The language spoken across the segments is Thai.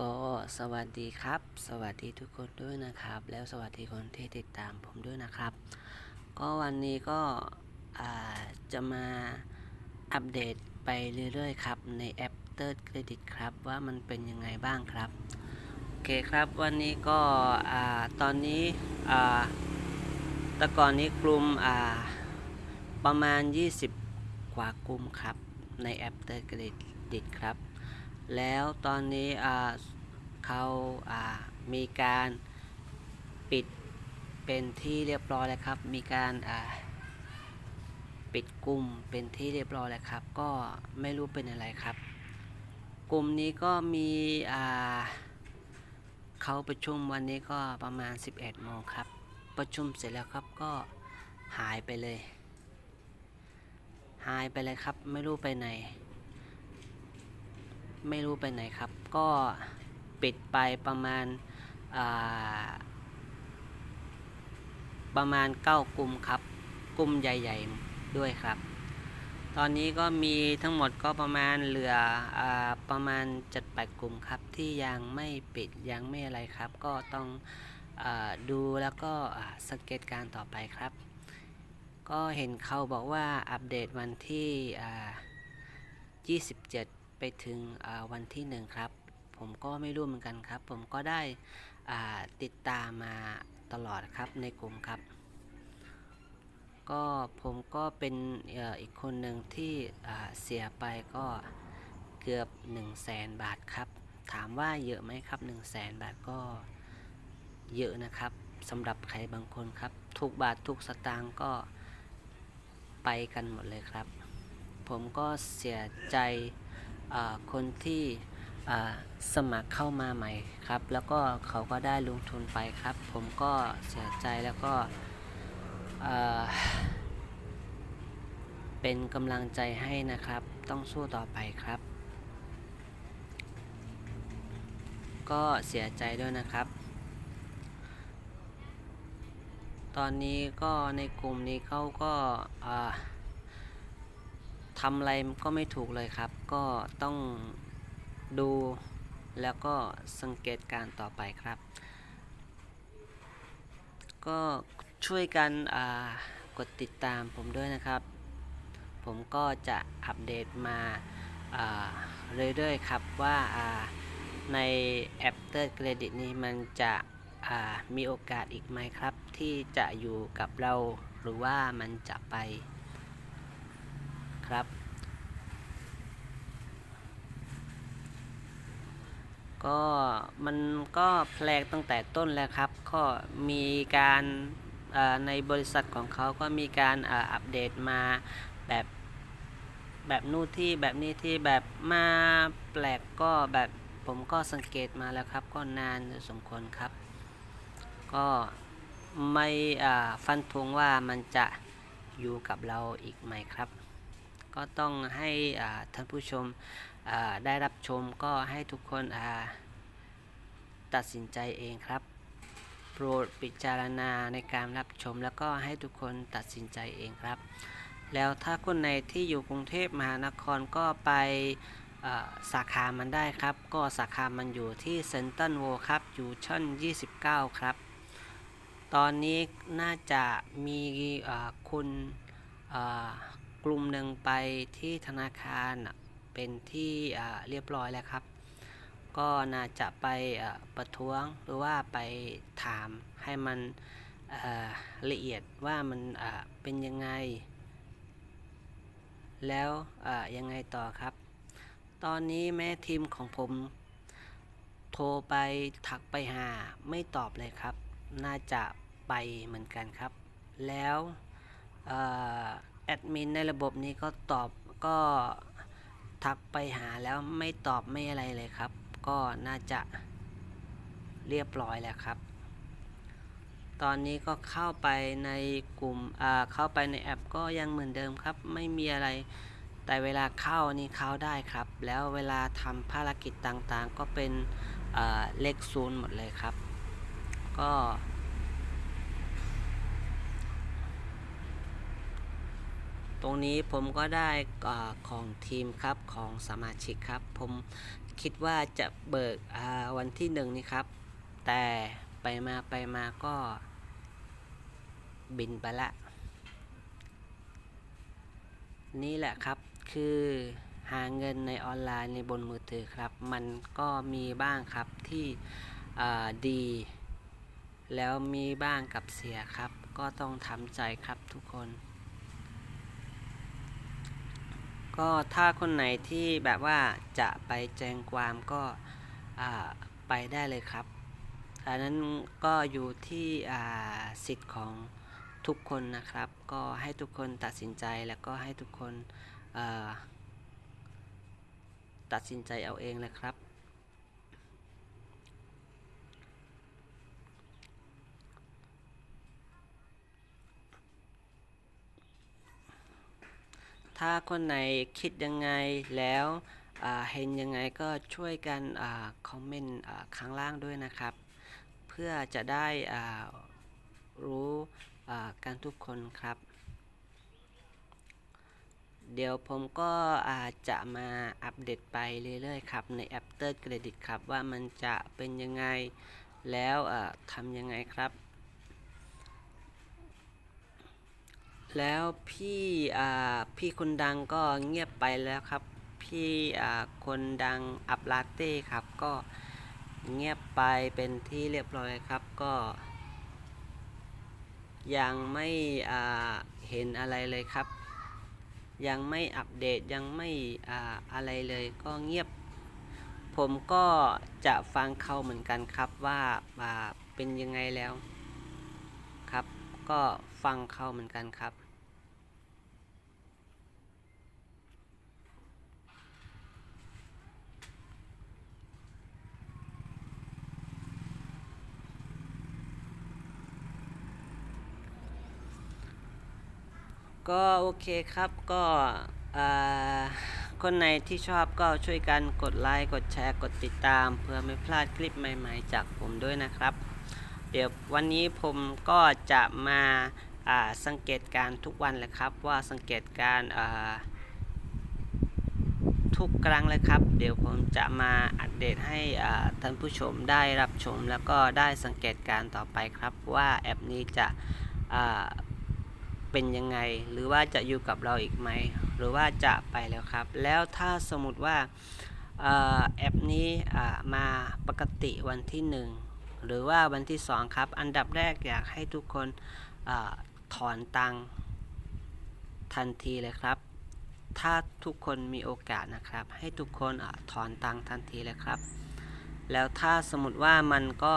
ก็สวัสดีครับ สวัสดีทุกคนด้วยนะครับ แล้วสวัสดีคนที่ติดตามผมด้วยนะครับ ก็วันนี้ก็จะมาอัปเดตไปเรื่อยๆครับ ในแอปเติร์ดเครดิตครับว่ามันเป็นยังไงบ้างครับ โอเคครับวันนี้ก็ตอนนี้แต่ก่อนนี้กลุ่มประมาณ 20 กว่ากลุ่มครับในแอปเติร์ดเครดิตครับ แล้วตอนนี้เขาามีการปิดเป็นที่เรียบร้อยแล้วครับ มีการาปิดกลุ่มเป็นที่เรียบร้อยแล้วครับ ก็ไม่รู้เป็นอะไรครับ กลุ่มนี้ก็มีเขาประชุมวันนี้ก็ประมาณ 11โมงครับ ประชุมเสร็จแล้วครับก็หายไปเลย หายไปเลยครับ ไม่รู้ไปไหน ไม่รู้ไปไหนครับ ก็ปิดไปประมาณาประมาณเก้ากลุ่มครับ กลุ่มใหญ่ ๆด้วยครับ ตอนนี้ก็มีทั้งหมดก็ประมาณเหลืออประมาณจัดแปดกลุ่มครับ ที่ยังไม่ปิดยังไม่อะไรครับ ก็ต้องอดูแล้วก็สังเกตการณ์ต่อไปครับ ก็เห็นเขาบอกว่าอัปเดตวันที่ 27 ไปถึงวันที่1ครับ ผมก็ไม่รู้เหมือนกันครับ ผมก็ได้ติดตามมาตลอดครับในกลุ่มครับ ก็ผมก็เป็นอ,อีกคนหนึ่งที่เสียไปก็เกือบ1 0 0 0 0แสนบาทครับ ถามว่าเยอะไหมครับ1 0 0 0 0แสนบาทก็เยอะนะครับสำหรับใครบางคนครับ ทุกบาททุกสตางค์ก็ไปกันหมดเลยครับ ผมก็เสียใจ คนที่สมัครเข้ามาใหม่ครับ แล้วก็เขาก็ได้ลงทุนไปครับ ผมก็เสียใจแล้วก็เป็นกำลังใจให้นะครับ ต้องสู้ต่อไปครับ ก็เสียใจด้วยนะครับ ตอนนี้ก็ในกลุ่มนี้เขาก็อ่า ทำอะไรก็ไม่ถูกเลยครับ ก็ต้องดูแล้วก็สังเกตการต่อไปครับ ก็ช่วยกันกดติดตามผมด้วยนะครับ ผมก็จะอัปเดตมาเรื่อยๆครับว่าาในแอปเตอร์เครดิตนี้มันจะมีโอกาสอีกไหมครับ ที่จะอยู่กับเราหรือว่ามันจะไป ครับ ก็มันก็แพลกตั้งแต่ต้นแล้วครับ ก็มีการในบริษัทของเขาก็มีการอ,อัปเดตมาแบบแบบนู่นที่แบบนี้ที่แบบมาแปลกก็แบบผมก็สังเกตมาแล้วครับ ก็นานสมควรครับ ก็ไม่ฟันธงว่ามันจะอยู่กับเราอีกไหมครับ ก็ต้องให้ท่านผู้ชมได้รับชมก็ให้ทุกคนตัดสินใจเองครับ โปรดพิจารณาในการรับชมแล้วก็ให้ทุกคนตัดสินใจเองครับ แล้วถ้าคนไหนที่อยู่กรุงเทพมหานครก็ไปสาขามันได้ครับ ก็สาขามันอยู่ที่เซนตันโวครับ อยู่ชั้น 29 ครับ ตอนนี้น่าจะมีคุณ กลุ่มหนึ่งไปที่ธนาคารเป็นที่เรียบร้อยแล้วครับ ก็น่าจะไปประท้วงหรือว่าไปถามให้มันละเอียดว่ามันเป็นยังไง แล้วยังไงต่อครับ ตอนนี้แม่ทีมของผมโทรไปทักไปหาไม่ตอบเลยครับ น่าจะไปเหมือนกันครับ แล้ว แอดมินในระบบนี้ก็ตอบก็ทักไปหาแล้วไม่ตอบไม่อะไรเลยครับ ก็น่าจะเรียบร้อยแล้วครับ ตอนนี้ก็เข้าไปในกลุ่มอ่าเข้าไปในแอปก็ยังเหมือนเดิมครับ ไม่มีอะไร แต่เวลาเข้านี่เข้าได้ครับ แล้วเวลาทำภารกิจต่างๆ ก็เป็นเลขศูนย์หมดเลยครับ ก็ ตรงนี้ผมก็ได้อของทีมครับของสมาชิกครับ ผมคิดว่าจะเบิกวันที่หนึ่งนี่ครับ แต่ไปมาไปมาก็บินไปละ นี่แหละครับคือหาเงินในออนไลน์ในบนมือถือครับ มันก็มีบ้างครับที่ดี แล้วมีบ้างกับเสียครับ ก็ต้องทำใจครับทุกคน ก็ถ้าคนไหนที่แบบว่าจะไปแจ้งความก็ไปได้เลยครับอันนั้นก็อยู่ที่อาสิทธิ์ของทุกคนนะครับ ก็ให้ทุกคนตัดสินใจแล้วก็ให้ทุกคนตัดสินใจเอาเองเลยครับ ถ้าคนไหนคิดยังไงแล้วเห็นยังไงก็ช่วยกันอคอมเมนต์ข้างล่างด้วยนะครับ เพื่อจะได้รู้อ่ากันทุกคนครับ เดี๋ยวผมก็จะมาอัปเดตไปเรื่อยๆครับ ในแอปเตอร์เครดิตครับว่ามันจะเป็นยังไงแล้วทำยังไงครับ แล้วพี่อ่าพี่คนดังก็เงียบไปแล้วครับ พี่อ่าคนดังอับลาเต้ครับ ก็เงียบไปเป็นที่เรียบร้อยครับก็ ยังไม่อ่าเห็นอะไรเลยครับ ยังไม่อัปเดตยังไม่อ่าอะไรเลยก็เงียบ ผมก็จะฟังเขาเหมือนกันครับว่าอ่าเป็นยังไงแล้วครับ ก็ฟังเขาเหมือนกันครับ ก็โอเคครับก็คนไหนที่ชอบก็ช่วยกันกดไลค์กดแชร์กดติดตาม เพื่อไม่พลาดคลิปใหม่ๆ จากผมด้วยนะครับ เดี๋ยววันนี้ผมก็จะมาาสังเกตการทุกวันเลยครับ ว่าสังเกตการทุกครั้งเลยครับ เดี๋ยวผมจะมาอัปเดตให้ท่านผู้ชมได้รับชม แล้วก็ได้สังเกตการต่อไปครับว่าแอปนี้จะ เป็นยังไง หรือว่าจะอยู่กับเราอีกไหม หรือว่าจะไปแล้วครับ แล้วถ้าสมมติว่าแอปนี้มาปกติวันที่ 1 หรือว่าวันที่ 2 ครับ อันดับแรกอยากให้ทุกคนอถอนตังทันทีเลยครับ ถ้าทุกคนมีโอกาสนะครับ ให้ทุกคนอถอนตังทันทีเลยครับ แล้วถ้าสมมติว่ามันก็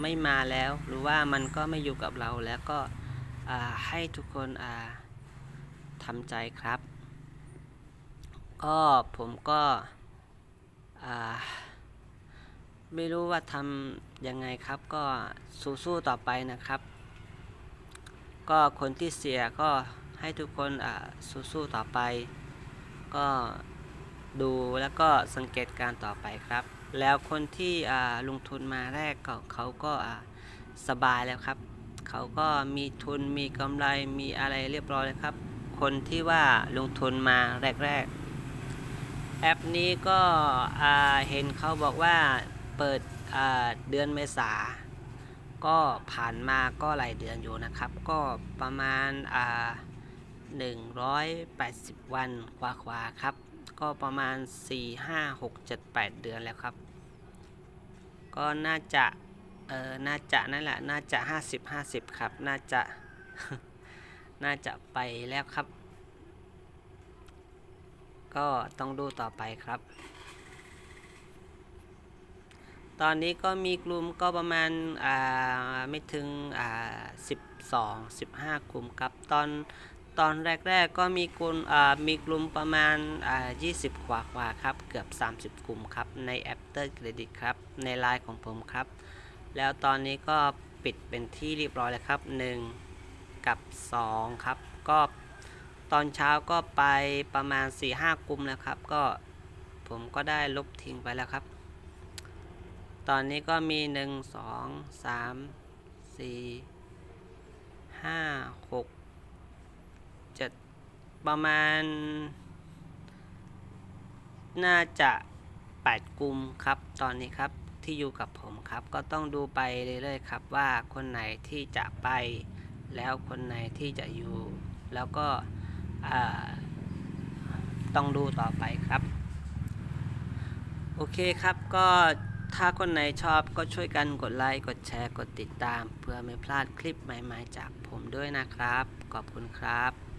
ไม่มาแล้ว หรือว่ามันก็ไม่อยู่กับเราแล้วก็ ให้ทุกคนทำใจครับ ก็ผมก็ไม่รู้ว่าทำยังไงครับก็สู้ๆต่อไปนะครับ ก็คนที่เสียก็ให้ทุกคนสู้ๆต่อไป ก็ดูแล้วก็สังเกตการต่อไปครับ แล้วคนที่ลงทุนมาแรกก็เขาก็สบายแล้วครับ เขาก็มีทุนมีกำไรมีอะไรเรียบร้อยเลยครับ คนที่ว่าลงทุนมาแรก ๆ แอปนี้ก็เห็นเขาบอกว่าเปิดเดือนเมษา ก็ผ่านมาก็หลายเดือนอยู่นะครับ ก็ประมาณอ่า180 วันกว่าๆครับ ก็ประมาณ 4 5 6 7 8 เดือนแล้วครับ ก็น่าจะ เออน่าจะนั่นแหละ น่าจะห้าสิบห้าสิบครับ น่าจะ น่าจะไปแล้วครับ ก็ต้องดูต่อไปครับ ตอนนี้ก็มีกลุ่มก็ประมาณ อ่า ไม่ถึง อ่าสิบสองสิบห้ากลุ่มครับ ตอน ตอนแรก ๆ ก็มีกลุ่ม อ่า มีกลุ่มประมาณ อ่ายี่สิบกว่ากว่าๆครับ เกือบ 30 กลุ่มครับ ในแอปเตอร์เครดิตครับ ในไลน์ของผมครับ แล้วตอนนี้ก็ปิดเป็นที่เรียบร้อยแล้วครับ 1 กับ 2 ครับ ก็ตอนเช้าก็ไปประมาณ 4-5กลุ่มแล้วครับ ก็ผมก็ได้ลบทิ้งไปแล้วครับ ตอนนี้ก็มี 1 2 3 4 5 6 7 ประมาณ น่าจะ 8กลุ่มครับ ตอนนี้ครับ ที่อยู่กับผมครับ ก็ต้องดูไปเรื่อยๆครับ ว่าคนไหนที่จะไป แล้วคนไหนที่จะอยู่ แล้วก็ต้องดูต่อไปครับ โอเคครับก็ถ้าคนไหนชอบก็ช่วยกันกดไลค์ กดแชร์ กดติดตาม เพื่อไม่พลาดคลิปใหม่ ๆ จากผมด้วยนะครับ ขอบคุณครับ